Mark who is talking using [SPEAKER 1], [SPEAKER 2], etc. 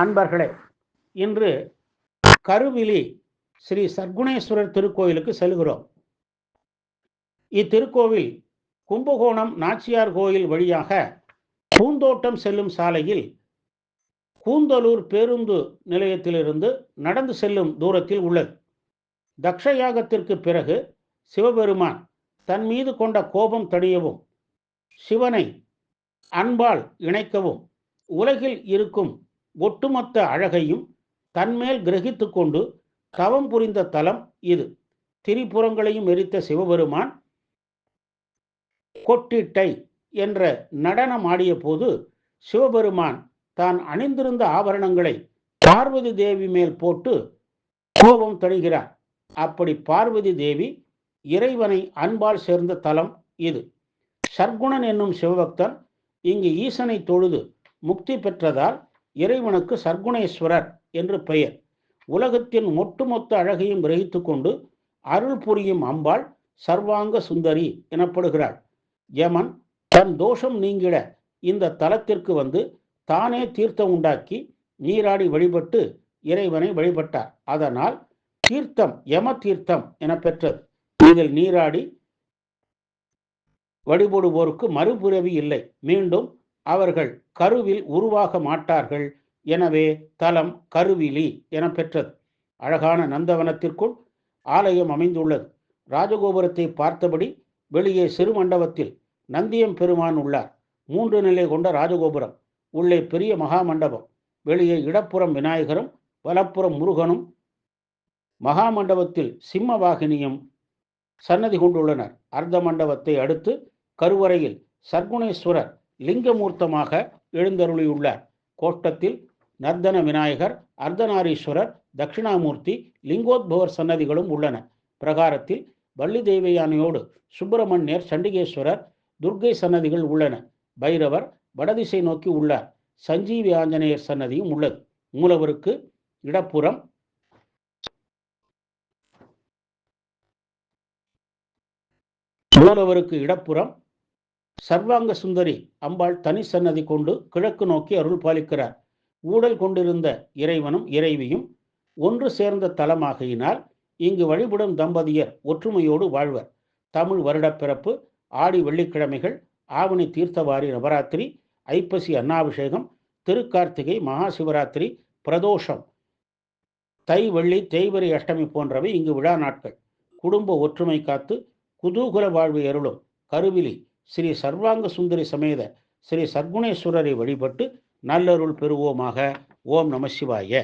[SPEAKER 1] அன்பர்களே இன்று கருவிலி ஸ்ரீ சர்க்குணேஸ்வரர் திருக்கோயிலுக்கு செல்கிறோம். இத்திருக்கோவில் கும்பகோணம் நாச்சியார் கோயில் வழியாக பூந்தோட்டம் செல்லும் சாலையில் கூந்தலூர் பேருந்து நிலையத்திலிருந்து நடந்து செல்லும் தூரத்தில் உள்ளது. தக்ஷயாகத்திற்கு பிறகு சிவபெருமான் தன் மீது கொண்ட கோபம் தணியவும் சிவனை அன்பால் இணைக்கவும் உலகில் இருக்கும் ஒட்டுமொத்த அழகையும் தன்மேல் கிரகித்து கொண்டு தவம் புரிந்த தலம் இது. திரிபுரங்களையும் எரித்த சிவபெருமான் கொட்டிட்டை என்ற நடனம் ஆடிய போது சிவபெருமான் தான் அணிந்திருந்த ஆபரணங்களை பார்வதி தேவி மேல் போட்டு கோபம் தணிகிறார் அப்படி பார்வதி தேவி இறைவனை அன்பால் சேர்ந்த தலம் இது. சர்க்குணன் என்னும் சிவபக்தன் இங்கு ஈசனை தொழுது முக்தி பெற்றதால் இறைவனுக்கு சர்க்குணேஸ்வரர் என்று பெயர். உலகத்தின் ஒட்டுமொத்த அழகையும் கிரகித்து கொண்டு அருள் புரியும் அம்பாள் சர்வாங்க சுந்தரி எனப்படுகிறாள். யமன் தன் தோஷம் நீங்கிட இந்த தலத்திற்கு வந்து தானே தீர்த்தம் உண்டாக்கி நீராடி வழிபட்டு இறைவனை வழிபட்டார். அதனால் தீர்த்தம் யம தீர்த்தம் என பெற்றது இதில் நீராடி வழிபடுவோருக்கு மறுபிறவி இல்லை. மீண்டும் அவர்கள் கருவில் உருவாக மாட்டார்கள். எனவே தலம் கருவிலி என பெற்றது. அழகான நந்தவனத்திற்குள் ஆலயம் அமைந்துள்ளது. ராஜகோபுரத்தை பார்த்தபடி வெளியே சிறு மண்டபத்தில் நந்தியம் பெருமான் உள்ளார். மூன்று நிலை கொண்ட ராஜகோபுரம். உள்ளே பெரிய மகா மண்டபம் வெளியே இடப்புறம் விநாயகரும் வலப்புறம் முருகனும் மகா மண்டபத்தில் சிம்ம வாகினியும் சன்னதி கொண்டுள்ளனர். அர்த்த மண்டபத்தை அடுத்து கருவறையில் சர்க்குணேஸ்வரர் லிங்கமூர்த்தமாக எழுந்தருளியுள்ளார். கோஷ்டத்தில் நர்தன விநாயகர் அர்த்தநாரீஸ்வரர் தட்சிணாமூர்த்தி லிங்கோத்பவர் சன்னதிகளும் உள்ளன. பிரகாரத்தில் வள்ளி தேவையானையோடு சுப்பிரமணியர் சண்டிகேஸ்வரர் துர்க்கை சன்னதிகள் உள்ளன. பைரவர் வடதிசை நோக்கி உள்ளார். சஞ்சீவி ஆஞ்சநேயர் சன்னதியும் உள்ளது. மூலவருக்கு இடப்புறம் மூலவருக்கு இடப்புறம் சர்வாங்க சுந்தரி அம்பாள் தனி சன்னதி கொண்டு கிழக்கு நோக்கி அருள் பாலிக்கிறார் ஊடல் கொண்டிருந்த இறைவனும் இறைவியும் ஒன்று சேர்ந்த தலமாகையினால் இங்கு வழிபடும் தம்பதியர் ஒற்றுமையோடு வாழ்வர். தமிழ் வருடப்பிறப்பு ஆடி வெள்ளிக்கிழமைகள் ஆவணி தீர்த்தவாரி நவராத்திரி ஐப்பசி அன்னாபிஷேகம் திருக்கார்த்திகை மகா சிவராத்திரி பிரதோஷம் தை வெள்ளி தேய்வரி அஷ்டமி போன்றவை இங்கு விழா நாட்கள். குடும்ப ஒற்றுமை காத்து குதூகுல வாழ்வு எருளும் கருவிலி ஸ்ரீ சர்வாங்க சுந்தரி சமேத ஸ்ரீ சர்க்குணேஸ்வரரை வழிபட்டு நல்லருள் பெறுவோமாக. ஓம் நம சிவாய.